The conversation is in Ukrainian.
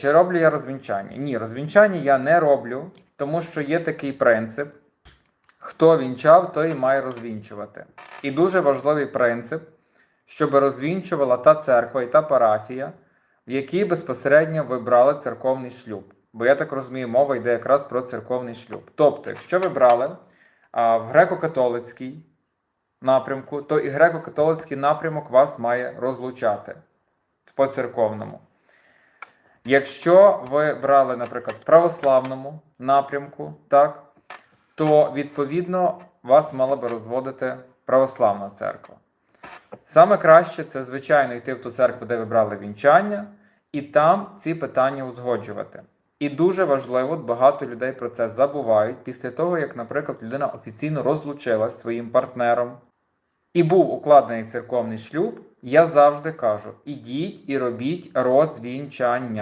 Чи роблю я розвінчання? Ні, розвінчання я не роблю, тому що є такий принцип: хто вінчав, той і має розвінчувати. І дуже важливий принцип, щоб розвінчувала та церква і та парафія, в якій безпосередньо ви брали церковний шлюб. Бо я так розумію, мова йде якраз про церковний шлюб. Тобто, якщо ви брали а, в греко-католицький напрямку, то і греко-католицький напрямок вас має розлучати по церковному. Якщо ви брали, наприклад, в православному напрямку, так, то відповідно вас мала би розводити православна церква. Саме краще це, звичайно, йти в ту церкву, де ви брали вінчання, і там ці питання узгоджувати. І дуже важливо, багато людей про це забувають після того, як, наприклад, людина офіційно розлучилась зі своїм партнером і був укладений церковний шлюб, я завжди кажу: ідіть і робіть розвінчання.